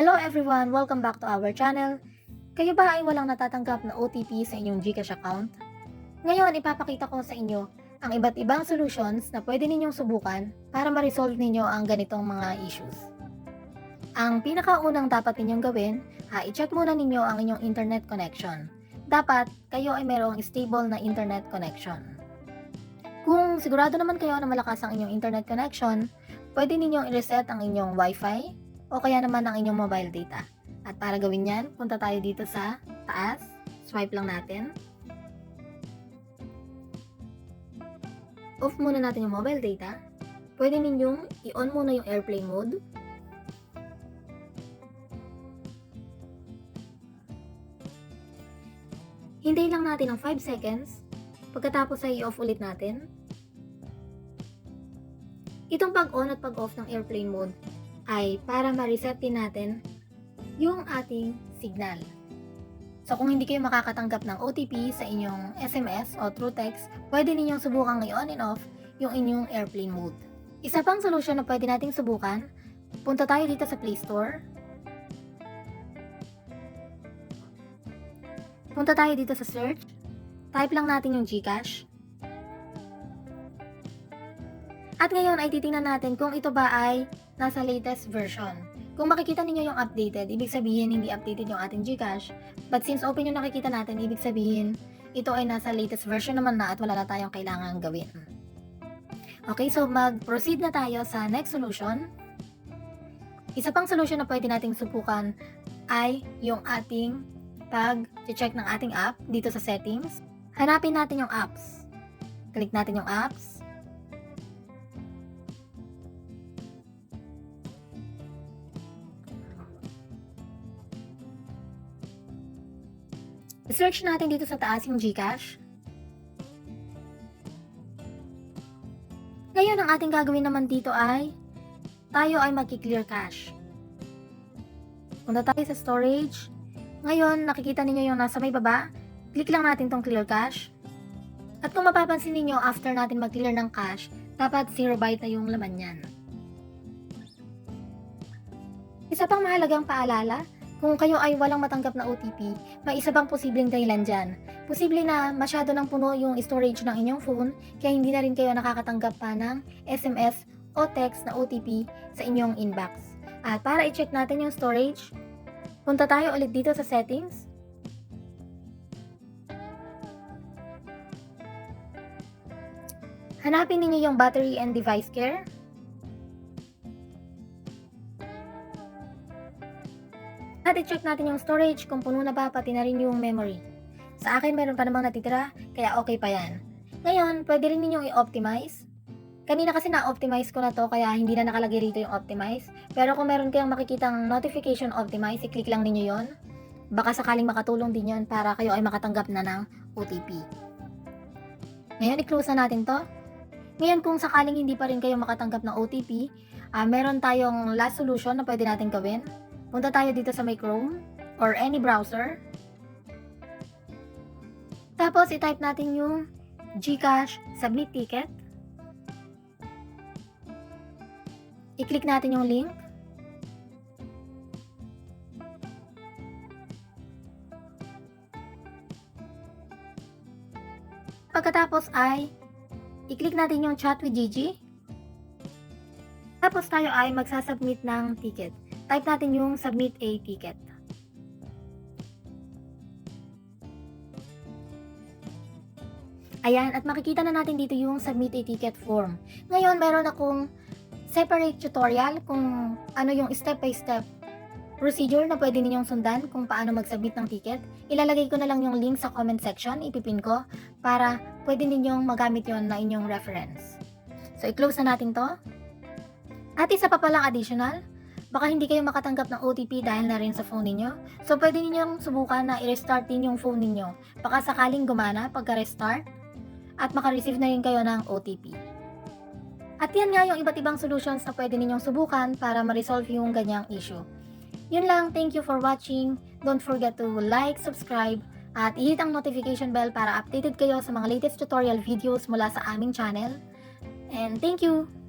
Hello everyone! Welcome back to our channel. Kayo ba ay walang natatanggap na OTP sa inyong Gcash account? Ngayon, ipapakita ko sa inyo ang iba't ibang solutions na pwede ninyong subukan para ma-resolve ninyo ang ganitong mga issues. Ang pinakaunang dapat ninyong gawin, ha, i-check muna ninyo ang inyong internet connection. Dapat kayo ay mayroong stable na internet connection. Kung sigurado naman kayo na malakas ang inyong internet connection, pwede ninyong i-reset ang inyong Wi-Fi o kaya naman ang inyong mobile data. At para gawin yan, punta tayo dito sa taas, swipe lang natin. Off muna natin yung mobile data. Pwede ninyong i-on muna yung airplane mode. Hintayin lang natin ng 5 seconds. Pagkatapos ay i-off ulit natin. Itong pag-on at pag-off ng airplane mode ay para ma-reset natin yung ating signal. So kung hindi kayo makakatanggap ng OTP sa inyong SMS o through text, pwede ninyong subukan i-on and off yung inyong airplane mode. Isa pang solusyon na pwede nating subukan, punta tayo dito sa Play Store. Punta tayo dito sa search. Type lang natin yung Gcash. At ngayon ay titingnan natin kung ito ba ay nasa latest version. Kung makikita ninyo yung updated, ibig sabihin hindi updated yung ating Gcash. But since open yung nakikita natin, ibig sabihin ito ay nasa latest version naman na at wala na tayong kailangan gawin. Okay, so mag-proceed na tayo sa next solution. Isa pang solution na pwede nating subukan ay yung ating pag-check ng ating app dito sa settings. Hanapin natin yung apps. Click natin yung apps. Search natin dito sa taas yung Gcash. Ngayon, ang ating gagawin naman dito ay tayo ay magki-clear cache. Punta tayo sa storage. Ngayon, nakikita ninyo yung nasa may baba. Click lang natin tong clear cache. At kung mapapansin ninyo, after natin mag-clear ng cache, dapat 0 byte na yung laman yan. Isa pang mahalagang paalala, kung kayo ay walang matanggap na OTP, may isa bang posibleng dahilan dyan. Posible na masyado nang puno yung storage ng inyong phone, kaya hindi na rin kayo nakakatanggap pa ng SMS o text na OTP sa inyong inbox. At para i-check natin yung storage, punta tayo ulit dito sa settings. Hanapin ninyo yung battery and device care. At natin yung storage kung puno na ba pati na rin yung memory. Sa akin meron pa namang natitira, kaya okay pa yan. Ngayon, pwede rin ninyong i-optimize. Kanina kasi na-optimize ko na to kaya hindi na nakalagay rito yung optimize. Pero kung meron kayong makikitang notification optimize, i-click lang ninyo yon. Baka sakaling makatulong din yon para kayo ay makatanggap na ng OTP. Ngayon, i-close na natin to. Ngayon, kung sakaling hindi pa rin kayo makatanggap ng OTP, ah, meron tayong last solution na pwede natin gawin. Punta tayo dito sa my Chrome or any browser. Tapos, i-type natin yung Gcash Submit Ticket. I-click natin yung link. Pagkatapos ay i-click natin yung chat with Gigi. Tapos tayo ay magsasubmit ng ticket. Type natin yung submit a ticket. Ayan, at makikita na natin dito yung submit a ticket form. Ngayon, meron akong separate tutorial kung ano yung step-by-step procedure na pwede ninyong sundan kung paano mag-submit ng ticket. Ilalagay ko na lang yung link sa comment section, ipipin ko, para pwede ninyong magamit yon na inyong reference. So, i-close na natin to. At isa pa palang additional, baka hindi kayo makatanggap ng OTP dahil na rin sa phone ninyo. So, pwede ninyong subukan na i-restart din yung phone ninyo. Baka sakaling gumana pagka-restart at makareceive na rin kayo ng OTP. At yan nga yung iba't ibang solutions na pwede ninyong subukan para ma-resolve yung ganyang issue. Yun lang, thank you for watching. Don't forget to like, subscribe, at i-hit ang notification bell para updated kayo sa mga latest tutorial videos mula sa aming channel. And thank you!